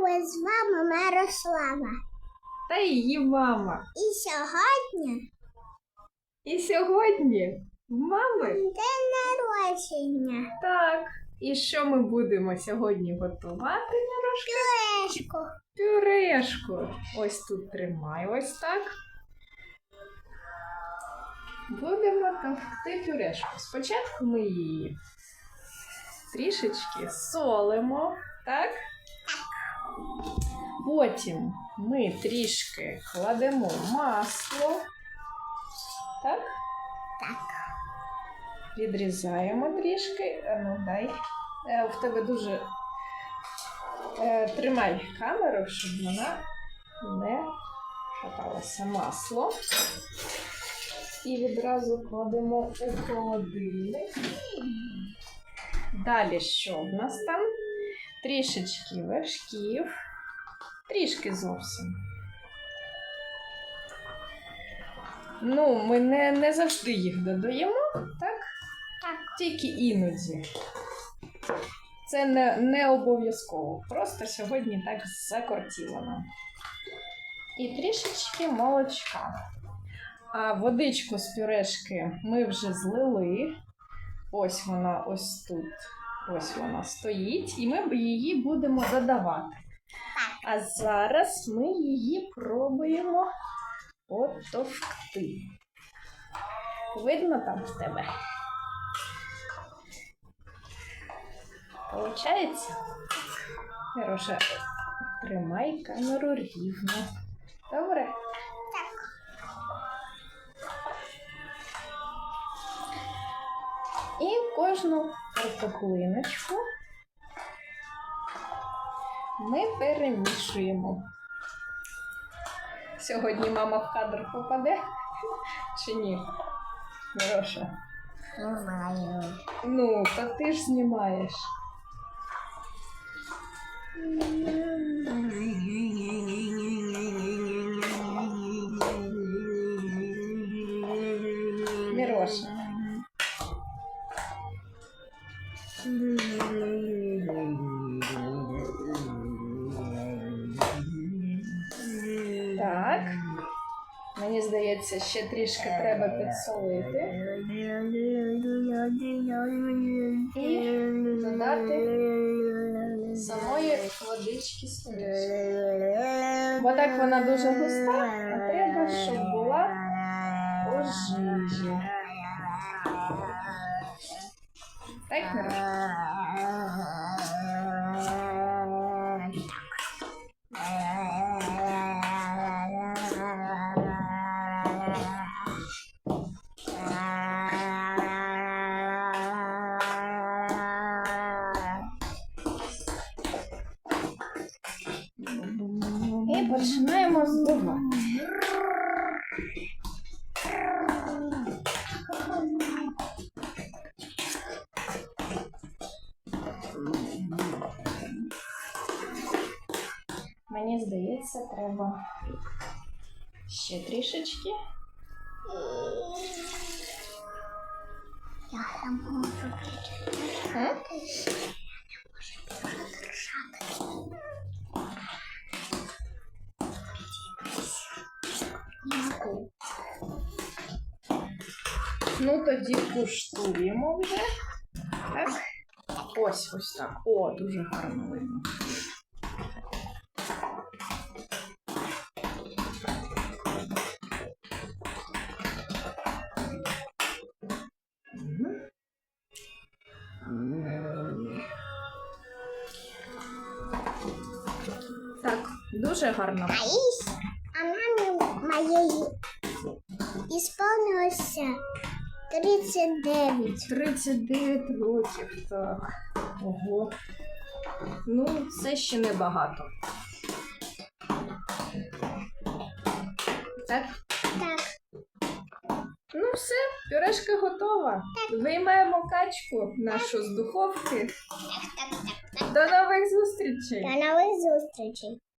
ви з вами Мирослава. та її мама. І сьогодні І сьогодні в мами день народження. так. І що ми будемо сьогодні готувати, Мірошка? Пюрешку. Пюрешку. Ось тут тримай, ось так. Будемо товкти пюрешку. Спочатку ми її трішечки солимо, так? Потім ми трішки кладемо масло. Так? Так. Відрізаємо трішки. Ну, дай. Е, В тебе дуже е, тримай камеру, щоб вона не шаталася масло. І відразу кладемо у холодильник. Далі що в нас там? Трішечки вершків. Трішки зовсім. Ну, ми не, не завжди їх додаємо, так? Так. Тільки іноді. Це не, не обов'язково. Просто сьогодні так закортіло нам. І трішечки молочка. А водичку з пюрешки ми вже злили. Ось вона ось тут. Ось вона стоїть, і ми її будемо додавати. А зараз ми її пробуємо отовкти. Видно там в тебе? Получається? Хороша, тримай камеру рівно. Добре? Так. І кожну картоплиночку ми перемішуємо. Сьогодні мама в кадр попаде чи ні? Мироша. Знаю. Ну, то ти ж знімаєш. Мироша. Так. Мені здається, ще трішки треба підсолити. І додати самої водички солі. Бо так вона дуже густа, а треба, І починаємо збивати. Мені здається, треба ще трішечки. Я там можу М? Ну, тоді куштуємо вже. Так? Ось ось так. О, дуже гарно видно. Так, дуже гарно. Аїсь, а мамі моєї ісповнилося 39. 39 років, так. Ого. Ну, це ще небагато. Так? Так, все, пюрешка готова. Виймаємо качку нашу з духовки. так, так, так. До нових зустрічей! До нових зустрічей.